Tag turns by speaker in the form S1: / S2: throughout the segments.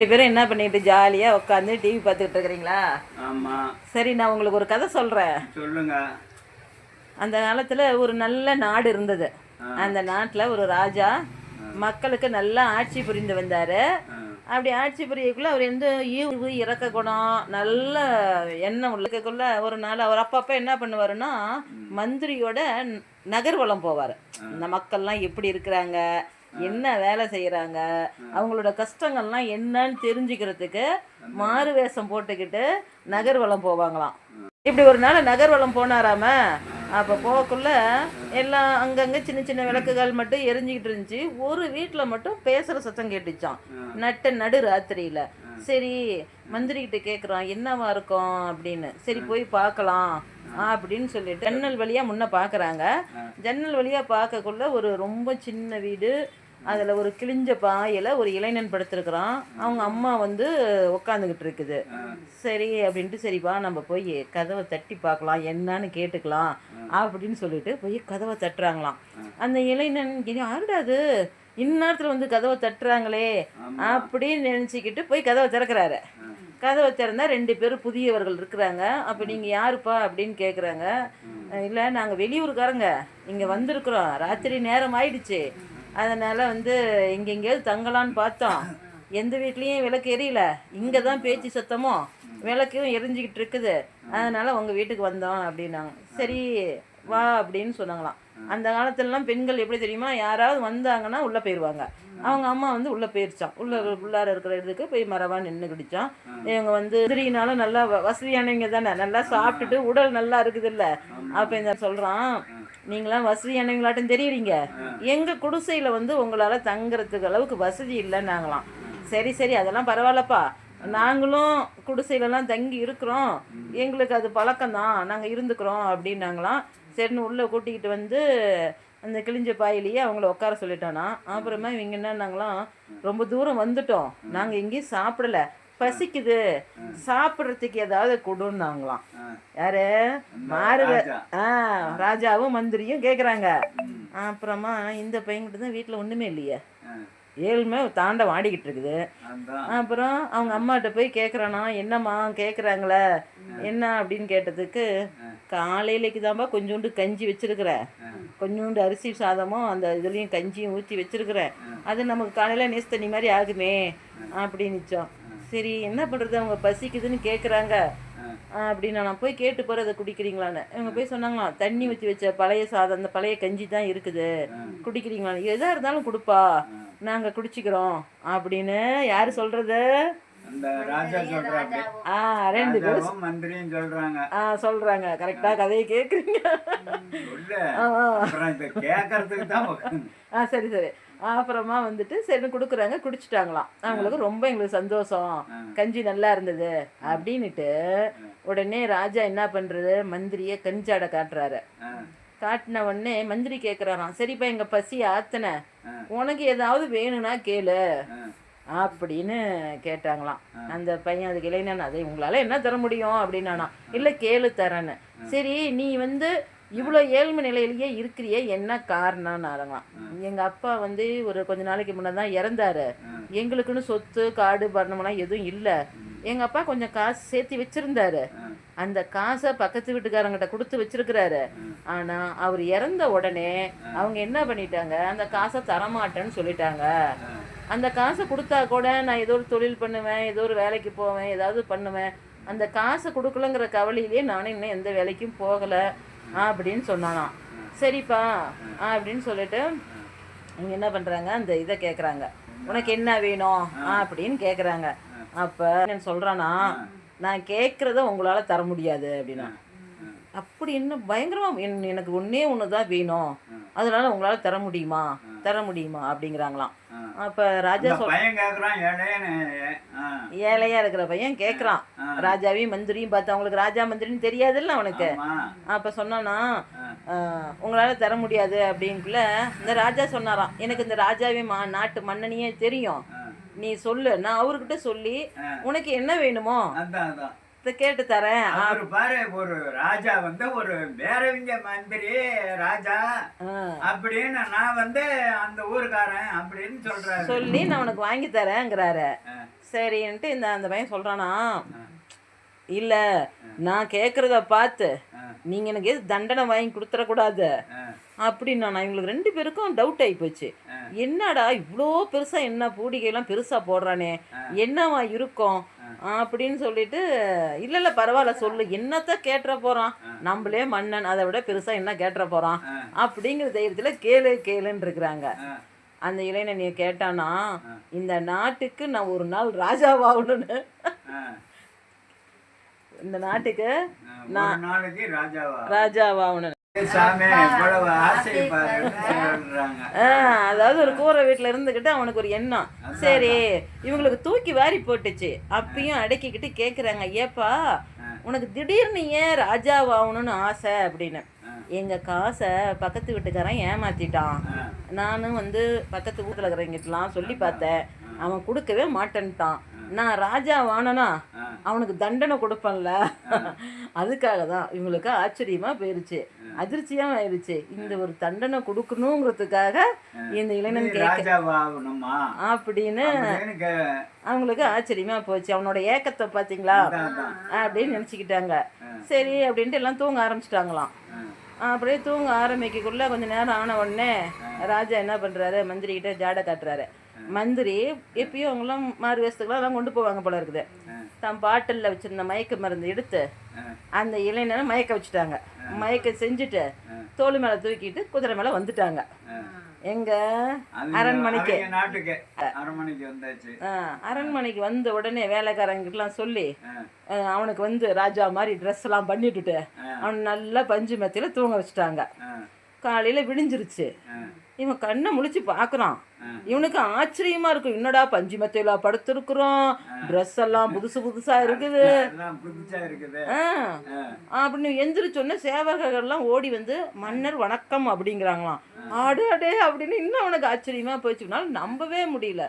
S1: ரெண்டு பேரும் என்ன பண்ணிட்டு ஜாலியாக உட்காந்து டிவி பார்த்துக்கிட்டு இருக்கிறீங்களா?
S2: ஆமா.
S1: சரி நான் உங்களுக்கு ஒரு கதை சொல்கிறேன்
S2: சொல்லுங்க.
S1: அந்த காலத்தில் ஒரு நல்ல நாடு இருந்தது. அந்த நாட்டில் ஒரு ராஜா மக்களுக்கு நல்லா ஆட்சி புரிந்து வந்தார். அப்படி ஆட்சி புரியக்குள்ள அவர் எந்த ஈவு இறக்க குணம் நல்ல எண்ணம் உள்ளக்குள்ள ஒரு நாள் அவர் அப்பப்போ என்ன பண்ணுவாருன்னா மந்திரியோட நகர்வலம் போவார். இந்த மக்கள்லாம் எப்படி இருக்கிறாங்க? என்ன வேலை செய்கிறாங்க அவங்களோட கஷ்டங்கள்லாம் என்னன்னு தெரிஞ்சுக்கிறதுக்கு மாறு வேஷம் போட்டுக்கிட்டு நகர்வலம் போவாங்களாம். இப்படி ஒரு நாள் நகர்வலம் போனாராம? அப்போ போகக்குள்ள எல்லாம் அங்கங்கே சின்ன சின்ன விளக்குகள் மட்டும் எரிஞ்சுக்கிட்டு இருந்துச்சு. ஒரு வீட்டில் மட்டும் பேசுகிற சத்தம் கேட்டுச்சான் நட்ட நடு ராத்திரியில். சரி மந்திரிகிட்ட கேட்குறான் என்னவா இருக்கும்? அப்படின்னு. சரி போய் பார்க்கலாம் அப்படின்னு சொல்லிட்டு ஜன்னல் வழியாக முன்ன பார்க்குறாங்க ஜன்னல் வழியாக பார்க்கக்குள்ள ஒரு ரொம்ப சின்ன வீடு அதில் ஒரு கிழிஞ்ச பாயில் ஒரு இளைஞன் படுத்திருக்கிறான். அவங்க அம்மா வந்து உக்காந்துக்கிட்டு இருக்குது. சரி அப்படின்ட்டு சரிப்பா நம்ம போய் கதவை தட்டி பார்க்கலாம் என்னன்னு கேட்டுக்கலாம் அப்படின்னு சொல்லிட்டு போய் கதவை தட்டுறாங்களாம். அந்த இளைஞன் யாருடா அது? இந்நேரத்தில் வந்து கதவை தட்டுறாங்களே அப்படின்னு நினச்சிக்கிட்டு போய் கதவை திறக்கிறாரு. கதவை திறந்தா ரெண்டு பேரும் புதியவர்கள் இருக்கிறாங்க. அப்போ நீங்கள் யாருப்பா அப்படின்னு கேட்குறாங்க இல்லை நாங்கள் வெளியூருக்காரங்க இங்கே வந்திருக்கிறோம். ராத்திரி நேரம் ஆயிடுச்சு. அதனால் வந்து எங்கெங்கேயாவது தங்கலான்னு பார்த்தோம். எந்த வீட்லேயும் விளக்கு எரியல. இங்கே தான் பேச்சு சத்தமோ விளக்கும் எரிஞ்சிக்கிட்டு இருக்குது. அதனால் உங்கள் வீட்டுக்கு வந்தோம் அப்படின்னாங்க. சரி வா அப்படின்னு சொன்னாங்களாம். அந்த காலத்துலலாம் பெண்கள் எப்படி தெரியுமா? யாராவது வந்தாங்கன்னா உள்ளே போயிடுவாங்க அவங்க அம்மா வந்து உள்ளே போயிருச்சான் உள்ள உள்ளார இருக்கிற இதுக்கு போய் மரவா நின்று கிடிச்சான் இவங்க வந்து திரியினாலும் நல்லா வ- வசதியானவங்க தானே. நல்லா சாப்பிட்டுட்டு உடல் நல்லா இருக்குது இல்லை அப்போ இந்த சொல்கிறான் நீங்களாம் வசதியானவங்களாட்டும் தெரியுறீங்க. எங்கள் குடிசையில் வந்து உங்களால் தங்குறதுக்கு அளவுக்கு வசதி இல்லைன்னாங்களாம். சரி சரி அதெல்லாம் பரவாயில்லப்பா. நாங்களும் குடிசையிலலாம் தங்கி இருக்கிறோம். எங்களுக்கு அது பழக்கம்தான். நாங்கள் இருந்துக்கிறோம் அப்படின்னாங்களாம். சரின்னு உள்ளே கூட்டிக்கிட்டு வந்து அந்த கிழிஞ்ச பாயிலேயே அவங்கள உட்கார சொல்லிட்டோன்னா அப்புறமா இவங்க என்னன்னாங்களாம் ரொம்ப தூரம் வந்துட்டோம். நாங்கள் எங்கேயும் சாப்பிடல. பசிக்குது. சாப்பிட்றதுக்கு ஏதாவது கொடுன்னாங்களாம். யாரு? மாறுவ. ஆ ராஜாவும் மந்திரியும் கேட்குறாங்க அப்புறமா இந்த பையன்கிட்ட தான் வீட்டில் ஒன்றுமே இல்லையே. ஏழ்மை தாண்டம் ஆடிக்கிட்டு இருக்குது. அப்புறம் அவங்க அம்மாட்ட போய் கேட்குறானா என்னம்மா கேட்குறாங்களே என்ன? அப்படின்னு கேட்டதுக்கு காலையிலைக்கு தான்ப்பா கொஞ்சோண்டு கஞ்சி வச்சிருக்கிறேன் கொஞ்சோண்டு அரிசி சாதமும் அந்த இதுலேயும் கஞ்சியும் ஊற்றி வச்சிருக்கிறேன் அது நமக்கு காலையில் தண்ணி மாதிரி ஆகுமே. அப்படின்னுச்சோம் சரி என்ன பண்ணுறது அவங்க பசிக்குதுன்னு கேட்குறாங்க அப்படின்னு நான் போய் கேட்டு போகிற அதை குடிக்கிறீங்களான்னு. இவங்க போய் சொன்னாங்களாம் தண்ணி ஊற்றி வச்ச பழைய சாதம் அந்த பழைய கஞ்சி தான் இருக்குது. குடிக்கிறீங்களான்னு. எதாக இருந்தாலும் கொடுப்பா. நாங்கள் குடிச்சிக்கிறோம். அப்படின்னு யார் சொல்கிறது
S2: அந்த ராஜா சொல்றாங்க
S1: ஆ ரெண்டு பேரும்
S2: மந்திரியும் சொல்றாங்க.
S1: ஆ சொல்கிறாங்க கரெக்டாக கதையை
S2: உட்காந்து
S1: ஆ சரி சரி. அப்புறமா வந்துட்டு சரி கொடுக்குறாங்க குடிச்சிட்டாங்களாம். அவங்களுக்கு ரொம்ப எங்களுக்கு சந்தோஷம். கஞ்சி நல்லா இருந்தது அப்படின்னுட்டு உடனே ராஜா என்ன பண்ணுறது மந்திரியை கஞ்சாடை காட்டுறாரு. காட்டின உடனே மந்திரி கேட்குறாராம் சரிப்பா எங்கள் பசி ஆத்தனை. உனக்கு ஏதாவது வேணும்னா கேளு. அப்படின்னு கேட்டாங்களாம். அந்த பையன் அதுக்கு இளைஞன் அதை உங்களால் என்ன தர முடியும்? அப்படின்னானா இல்லை கேளு தரேன்னு. சரி நீ வந்து இவ்வளோ ஏழ்மை நிலையிலேயே இருக்கிறியே என்ன காரணம்னாரங்களாம் எங்கள் அப்பா வந்து ஒரு கொஞ்ச நாளைக்கு முன்னே தான் இறந்தாரு எங்களுக்குன்னு சொத்து காடு பண்ணமெல்லாம் எதுவும் இல்லை. எங்கள் அப்பா கொஞ்சம் காசு சேர்த்து வச்சிருந்தாரு. அந்த காசை பக்கத்து வீட்டுக்காரங்கிட்ட கொடுத்து வச்சிருக்கிறாரு. ஆனால் அவர் இறந்த உடனே அவங்க என்ன பண்ணிட்டாங்க? அந்த காசை தரமாட்டேன்னு சொல்லிட்டாங்க. அந்த காசை கொடுத்தா கூட நான் ஏதோ ஒரு தொழில் பண்ணுவேன் ஏதோ ஒரு வேலைக்கு போவேன் ஏதாவது பண்ணுவேன். அந்த காசை கொடுக்கலங்கிற கவலையிலே நானும் இன்னும் எந்த வேலைக்கும் போகலை. அப்படின்னு சொன்னானாம். சரிப்பா அப்படின்னு சொல்லிட்டு அவங்க என்ன பண்ணுறாங்க அந்த இதை கேட்குறாங்க உனக்கு என்ன வேணும்? அப்படின்னு கேட்குறாங்க அப்போ நான் சொல்கிறானா நான் கேட்குறத உங்களால் தர முடியாது அப்படின்னா. அப்படி என்ன பயங்கரமாக என் எனக்கு ஒன்றே ஒன்று தான் வேணும். அதனால் உங்களால் தர முடியுமா? தர முடியுமா? அப்படிங்கிறாங்களாம். அப்போ ராஜா ஏழையாக இருக்கிற பையன் கேட்குறான் ராஜாவையும் மந்திரியும் பார்த்து அவங்களுக்கு ராஜா மந்திரின்னு தெரியாதுல்ல அவனுக்கு. அப்போ சொன்னானா உங்களால் தர முடியாது அப்படின்னுக்குள்ள இந்த ராஜா சொன்னாராம் எனக்கு இந்த ராஜாவே மா நாட்டு மன்னனையே தெரியும். நீ சொல்லு நான் அவர்கிட்ட சொல்லி உனக்கு என்ன வேணுமோ? கேட்டு தரேன்.
S2: அவரு பாரு ஒரு ராஜா வந்து ஒரு வேறவிங்க மந்திரி ராஜா. அப்படின்னு நான் வந்து அந்த ஊருக்காரன் அப்படின்னு சொல்றாரு.
S1: சொல்லி நான் உனக்கு வாங்கி தரேங்கிறாரு. சரின்ட்டு இந்த அந்த பையன் சொல்கிறானா இல்லை நான் கேட்குறத பார்த்து நீங்கள் எனக்கு எது தண்டனை வாங்கி கொடுத்துடக்கூடாது அப்படின்னா நான் இவங்களுக்கு ரெண்டு பேருக்கும் டவுட் ஆகி போச்சு. என்னடா இவ்வளோ பெருசாக என்ன பூடிகைலாம் பெருசாக போடுறானே? என்னவா இருக்கும்? அப்படின்னு சொல்லிட்டு இல்லை இல்லை பரவாயில்ல சொல்லு. என்னத்த கேட்டுற போகிறான் நம்மளே மன்னன். அதை விட பெருசாக என்ன கேட்டுற போகிறான் அப்படிங்கிற தைரியத்தில் கேளு கேளுன்னு இருக்கிறாங்க. அந்த இளைஞனிய கேட்டானா இந்த நாட்டுக்கு நான் ஒரு நாள் ராஜாவாகணும்னு. இந்த நாட்டுக்கு
S2: ராஜாவா?
S1: ராஜாவாகணும் அதாவது ஒரு கூரை வீட்டில் இருந்துக்கிட்டு அவனுக்கு ஒரு எண்ணம். சரி இவங்களுக்கு தூக்கி வாரி போட்டுச்சு. அப்பயும் அடக்கிக்கிட்டு கேட்குறாங்க ஏப்பா உனக்கு திடீர்னு ஏன் ராஜாவாகணும்னு ஆசை? அப்படின்னு. எங்கள் காசை பக்கத்து வீட்டுக்காரன் ஏமாத்திட்டான். நானும் வந்து பக்கத்து வீட்டில் இருக்கிறவங்கிட்டலாம் சொல்லி பார்த்தேன். அவன் கொடுக்கவே மாட்டேன்ட்டான். நான் ராஜா வானனா அவனுக்கு தண்டனை கொடுப்பேன்ல. அதுக்காக தான் இவங்களுக்கு ஆச்சரியமா போயிருச்சு. அதிர்ச்சியாக ஆயிருச்சு இந்த ஒரு தண்டனை கொடுக்கணுங்கிறதுக்காக இந்த இளைஞன் கேட்க அப்படின்னு அவங்களுக்கு ஆச்சரியமா போச்சு. அவனோட ஏக்கத்தை பார்த்தீங்களா. அப்படின்னு நினச்சிக்கிட்டாங்க. சரி அப்படின்ட்டு எல்லாம் தூங்க ஆரம்பிச்சிட்டாங்களாம். அப்படியே தூங்க ஆரம்பிக்கக்குள்ள கொஞ்ச நேரம் ஆன உடனே ராஜா என்ன பண்ணுறாரு மந்திரி கிட்ட ஜாடை காட்டுறாரு. மந்திரி எப்பயும் அவங்களாம் மாறு வேஷத்துக்குலாம் எல்லாம் கொண்டு போவாங்க போல இருக்குது. தன் பாட்டிலில் வச்சிருந்த மயக்க மருந்து எடுத்து அந்த இளைஞனை மயக்க வச்சுட்டாங்க. மயக்க செஞ்சுட்டு தோல் மேலே தூக்கிட்டு குதிரை மேலே வந்துட்டாங்க. எங்க? அரண்மனைக்கு.
S2: அரண்மனைக்கு
S1: வந்த உடனே வேலைக்காரங்கிட்டலாம் சொல்லி அவனுக்கு வந்து ராஜா மாதிரி ட்ரெஸ் எல்லாம் பண்ணிட்டுட்டு அவன் நல்லா பஞ்சு மெத்தையில தூங்க வச்சுட்டாங்க. காலையில விடிஞ்சிருச்சு. இவன் கண்ணை முழிச்சு பார்க்கறான் இவனுக்கு ஆச்சரியமா இருக்கும். என்னடா பஞ்சு மெத்தையில படுத்திருக்கிறோம். ட்ரெஸ் எல்லாம் புதுசு புதுசா இருக்குது. அப்படின்னு எந்திரிச்சோன்னே சேவகர்கள்லாம் ஓடி வந்து மன்னர் வணக்கம் அப்படிங்கிறாங்களாம். ஆடு அடே அப்படின்னு இன்னும் அவனுக்கு ஆச்சரியமா போச்சுனால நம்பவே முடியல.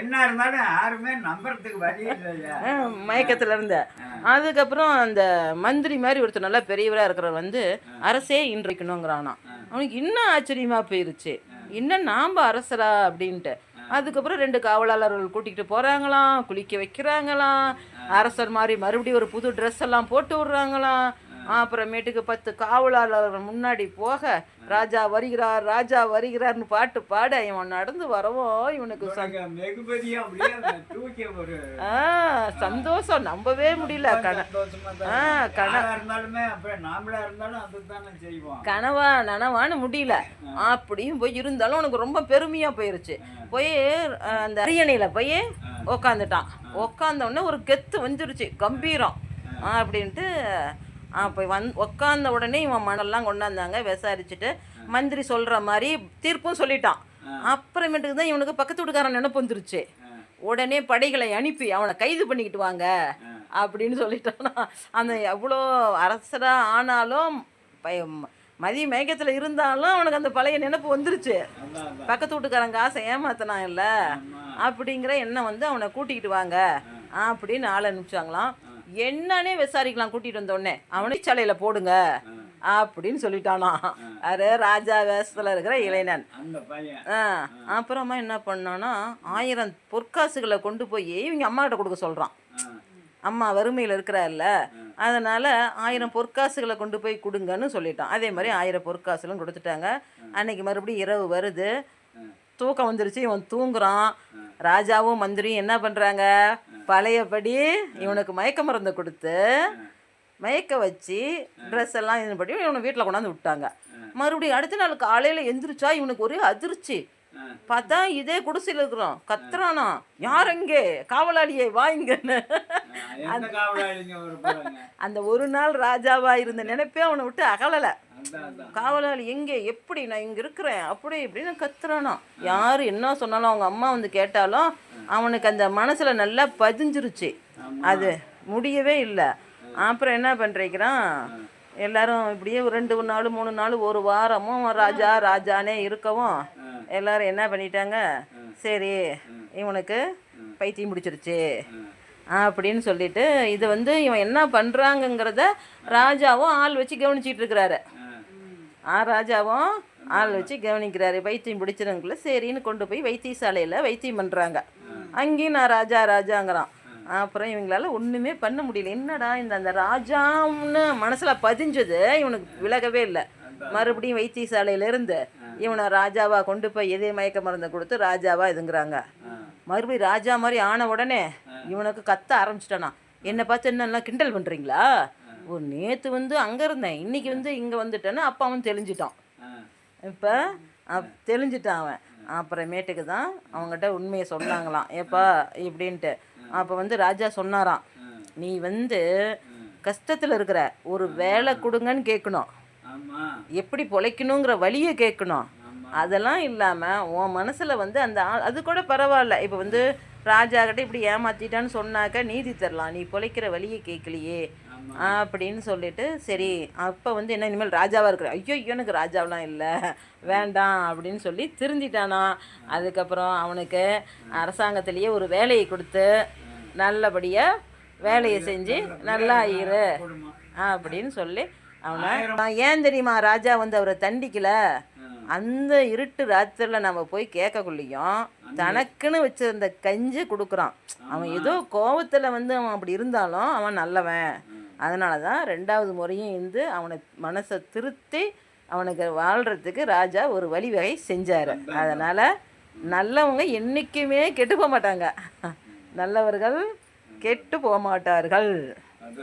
S2: என்ன இருந்தாலும் யாருமே நம்புறதுக்கு வழி
S1: மயக்கத்துல இருந்த. அதுக்கப்புறம் அந்த மந்திரி மாதிரி ஒருத்தர் நல்லா பெரியவராக இருக்கிறவர் வந்து அரசே இன்றைக்கணுங்கிறானாம் அவனுக்கு இன்னும் ஆச்சரியமா போயிருச்சு. இன்னும் நாம் அரசரா அப்படின்ட்டு. அதுக்கப்புறம் ரெண்டு காவலாளர்கள் கூட்டிகிட்டு போகிறாங்களாம் குளிக்க வைக்கிறாங்களாம். அரசர் மாதிரி மறுபடியும் ஒரு புது ட்ரெஸ் எல்லாம் போட்டு விட்றாங்களாம். அப்புறமேட்டுக்கு பத்து காவலாளர்கள் முன்னாடி போக ராஜா வருகிறார் ராஜா வருகிறார்னு பாட்டு பாட இவன் நடந்து வரவும் இவனுக்கு சந்தோஷம். நம்பவே முடியல. கனவா நனவான்னு முடியல. அப்படியும் போய் இருந்தாலும் உனக்கு ரொம்ப பெருமையா போயிருச்சு. போய் அந்த அரியணையில போய் உக்காந்துட்டான். உக்காந்த உடனே ஒரு கெத்து வந்துருச்சு. கம்பீரம். அப்படின்ட்டு அப்போ வந் உக்காந்த உடனே இவன் மணல்லாம் கொண்டாந்தாங்க விசாரிச்சுட்டு மந்திரி சொல்ற மாதிரி தீர்ப்பும் சொல்லிட்டான். அப்புறமேட்டுக்கு தான் இவனுக்கு பக்கத்து வீட்டுக்காரன் நினப்பு வந்துருச்சு. உடனே படைகளை அனுப்பி அவனை கைது பண்ணிக்கிட்டு வாங்க அப்படின்னு சொல்லிட்டானா. அந்த எவ்வளோ அரசராக ஆனாலும் பய- மதிய மயக்கத்தில் இருந்தாலும் அவனுக்கு அந்த பழைய நினைப்பு வந்துருச்சு. பக்கத்து வீட்டுக்காரங்க ஆசை ஏமாத்தினான் இல்லை அப்படிங்கிற எண்ணம் வந்து அவனை கூட்டிக்கிட்டு வாங்க அப்படின்னு ஆள் அனுப்பிச்சாங்களாம். என்னன்னே விசாரிக்கலாம் கூட்டிகிட்டு வந்த உடனே அவனை சாலையில் போடுங்க அப்படின்னு சொல்லிட்டானா. அது ராஜா வேஷத்தில் இருக்கிற இளைஞன். ஆ. அப்புறமா என்ன பண்ணான்னா ஆயிரம் பொற்காசுகளை கொண்டு போய் இவங்க அம்மாகிட்ட கொடுக்க சொல்கிறான் அம்மா வறுமையில் இருக்கிறார்ல அதனால் ஆயிரம் பொற்காசுகளை கொண்டு போய் கொடுங்கன்னு சொல்லிட்டான். அதே மாதிரி ஆயிரம் பொற்காசுகளும் கொடுத்துட்டாங்க. அன்னைக்கு மறுபடியும் இரவு வருது. தூக்கம் வந்துருச்சு இவன் தூங்குறான். ராஜாவும் மந்திரியும் என்ன பண்ணுறாங்க பழையபடி இவனுக்கு மயக்க மருந்து கொடுத்து மயக்க வச்சு ட்ரெஸ் எல்லாம் இது பண்ணி இவனை வீட்டில் கொண்டாந்து விட்டாங்க. மறுபடியும் அடுத்த நாள் காலையில் எந்திரிச்சா இவனுக்கு ஒரே அதிர்ச்சி. பார்த்தா இதே குடிசையில் இருக்கிறோம் கத்துறானா. யார் எங்கே காவலாளியே வா இங்கன்னு.
S2: ஆ, எந்த காவலாளிங்க ஒரு போறாங்க
S1: அந்த ஒரு நாள் ராஜாவா இருந்த நினைப்பே அவனை விட்டு அகலலை. காவலாளி எங்கே? எப்படி? நான் இங்கே இருக்கிறேன். அப்படி இப்படின்னு கத்துறானா. யார் என்ன சொன்னாலும் அவங்க அம்மா வந்து கேட்டாலும் அவனுக்கு அந்த மனசில் நல்லா பதிஞ்சிருச்சு. அது முடியவே இல்லை. அப்புறம் என்ன பண்ணுறீங்கிறான் எல்லாரும் இப்படியே ரெண்டு நாள் மூணு நாள் ஒரு வாரமும் ராஜா ராஜானே இருக்கவும் எல்லாரும் என்ன பண்ணிட்டாங்க? சரி இவனுக்கு பைத்தியம் பிடிச்சிருச்சு. அப்படின்னு சொல்லிட்டு இது வந்து இவன் என்ன பண்ணுறாங்கங்கிறத ராஜாவும் ஆள் வச்சு கவனிச்சிட்டு இருக்கிறாரு. ஆ ராஜாவும் ஆள் வச்சு கவனிக்கிறாரு. வைத்தியம் பிடிச்சிருங்கள சரின்னு கொண்டு போய் வைத்தியசாலையில் வைத்தியம் பண்ணுறாங்க அங்கேயும் நான் ராஜா ராஜாங்கிறான். அப்புறம் இவங்களால ஒன்றுமே பண்ண முடியல. என்னடா இந்த அந்த ராஜான்னு மனசில் பதிஞ்சது இவனுக்கு விலகவே இல்லை. மறுபடியும் வைத்தியசாலையிலேருந்து இவனை ராஜாவா கொண்டு போய் எதே மயக்க மருந்து கொடுத்து ராஜாவா இதுங்கிறாங்க. மறுபடியும் ராஜா மாதிரி ஆன உடனே இவனுக்கு கத்த ஆரம்பிச்சிட்டானா. என்னை பார்த்து என்னெல்லாம் கிண்டல் பண்ணுறீங்களா ஓ நேற்று வந்து அங்கே இருந்தேன். இன்றைக்கி வந்து இங்கே வந்துட்டேன்னு அப்பா அவன் தெளிஞ்சிட்டான். இப்போ தெளிஞ்சிட்டான் அவன். அப்புறமேட்டுக்கு தான் அவங்ககிட்ட உண்மையை சொன்னாங்களாம். ஏப்பா இப்படின்ட்டு. அப்போ வந்து ராஜா சொன்னாராம் நீ வந்து கஷ்டத்தில் இருக்கிற ஒரு வேலை கொடுங்கன்னு கேட்கணும் எப்படி பொழைக்கணுங்கிற வழியை கேட்கணும் அதெல்லாம் இல்லாமல் உன் மனசில் வந்து அந்த அது கூட பரவாயில்ல. இப்போ வந்து ராஜா கிட்ட இப்படி ஏமாத்திட்டான்னு சொன்னாக்க நீதி தரலாம். நீ பொழைக்கிற வழியை கேட்கலையே அப்படின்னு சொல்லிட்டு சரி அப்போ வந்து என்ன இனிமேல் ராஜாவாக இருக்கிற ஐயோ ஐயோ எனக்கு ராஜாவெலாம் இல்லை வேண்டாம் அப்படின்னு சொல்லி திருந்திட்டானா. அதுக்கப்புறம் அவனுக்கு அரசாங்கத்திலேயே ஒரு வேலையை கொடுத்து நல்லபடியாக வேலையை செஞ்சு நல்லா இரு
S2: குடும்பம்
S1: அப்படின்னு சொல்லி அவனை நான் ஏன் தெரியுமா ராஜா வந்து அவரை தண்டிக்கல? அந்த இருட்டு ராத்திரியில் நம்ம போய் கேட்கக்குள்ளேயும் தனக்குன்னு வச்சிருந்த கஞ்சி கொடுக்குறான். அவன் ஏதோ கோவத்தில் வந்து அவன் அப்படி இருந்தாலும் அவன் நல்லவன். அதனால தான் ரெண்டாவது முறையும் இருந்து அவனை மனசை திருத்தி அவனுக்கு வாழ்கிறதுக்கு ராஜா ஒரு வழிவகை செஞ்சார். அதனால் நல்லவங்க என்றைக்குமே கெட்டு போக மாட்டாங்க. நல்லவர்கள் கெட்டு போக மாட்டார்கள்.